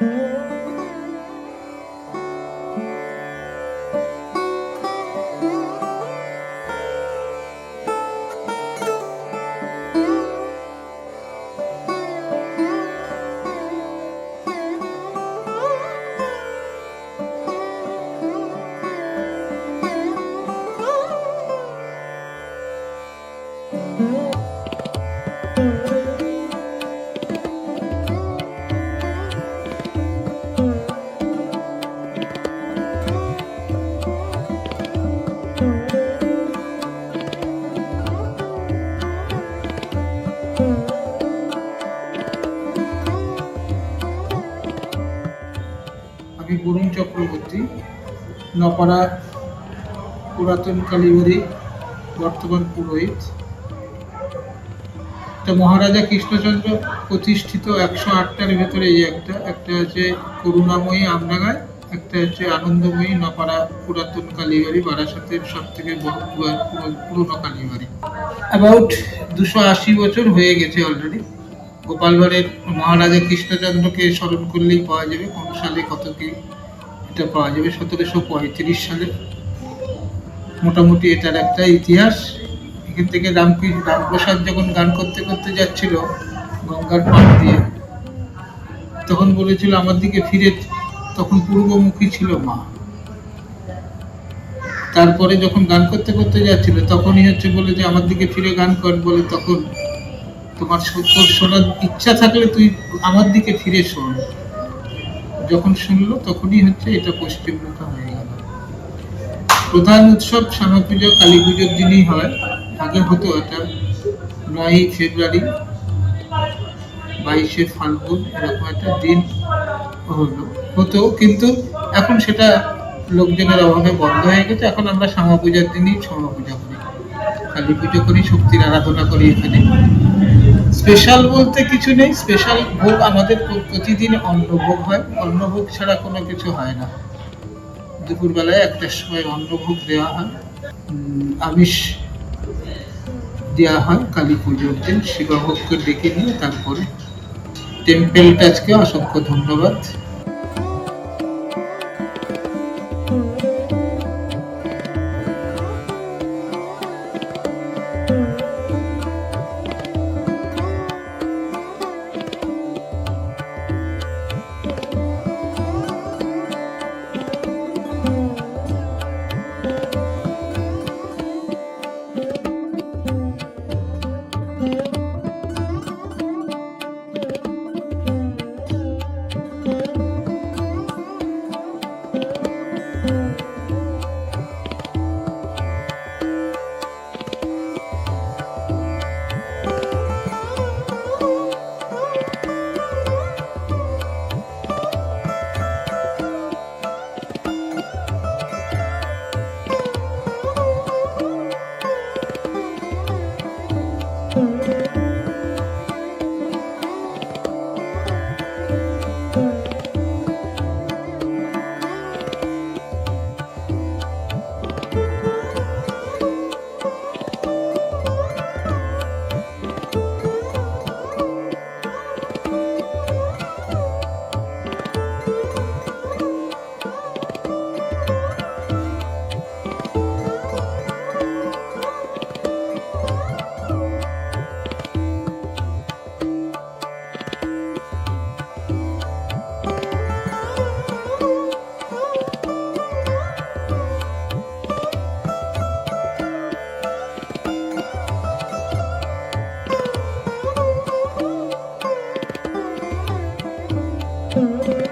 Mm-hmm. Varun Chakraborty, নপাড়া পুরাতন কালীবাড়ি বর্তমান পুরোহিত। তা মহারাজা কৃষ্ণচন্দ্র প্রতিষ্ঠিত একশো আটটার ভেতরে এই একটা একটা হচ্ছে করুণাময়ী আমডাঙ্গায় একটা হচ্ছে আনন্দময়ী নপাড়া পুরাতন কালীবাড়ি, বারাসাতের সব থেকে পুরনো কালীবাড়ি। অ্যাবাউট দুশো আশি বছর হয়ে গেছে অলরেডি গোপালগড়ের মহারাজা কৃষ্ণচন্দ্রকে স্মরণ করলেই পাওয়া যাবে কোন সালে কত কি এটা পাওয়া যাবে সতেরোশো পঁয়ত্রিশ সালে। মোটামুটি এটার একটা ইতিহাস। এখান থেকে রামকৃষ্ণ, রামপ্রসাদ যখন গান করতে করতে যাচ্ছিল গঙ্গার পাড় দিয়ে, তখন বলেছিল, আমার দিকে ফিরে তখন পূর্বমুখী ছিল মা। তারপরে যখন গান করতে করতে যাচ্ছিল, তখনই হচ্ছে বলে যে, আমার দিকে ফিরে গান কর, বলে তখন তোমার তোর শোনার ইচ্ছা থাকলে তুই আমার দিকে ফিরে শোন। যখন শুনলো তখনই হচ্ছে এটা পশ্চিমমুখা হয়ে গেল। প্রধান উৎসব শ্যামা পুজো, কালী পুজোর দিনই হয়। আগে হতো এটা নয়ই ফেব্রুয়ারি, বাইশে ফাল্গুন, এরকম একটা দিন হলো। হতো, কিন্তু এখন সেটা লোকজনের অভাবে বন্ধ হয়ে গেছে। এখন আমরা শ্যামা পূজার দিনই শ্যামা পূজা করি। কালী পুজো করি, শক্তির আরাধনা করি এখানে। স্পেশাল বলতে কিছু নেই, স্পেশাল ভোগ আমাদের প্র- প্রতিদিন অন্নভোগ হয়। অন্নভোগ ছাড়া কোনো কিছু হয় না। দুপুরবেলায় একটার সময় অন্নভোগ দেওয়া হয়। আমিষ দেওয়া হয় কালী পুজোর দিন, শিবভোগকে ডেকে নিয়ে তারপরে টেম্পেল টাচকে অসংখ্য ধন্যবাদ। তোরা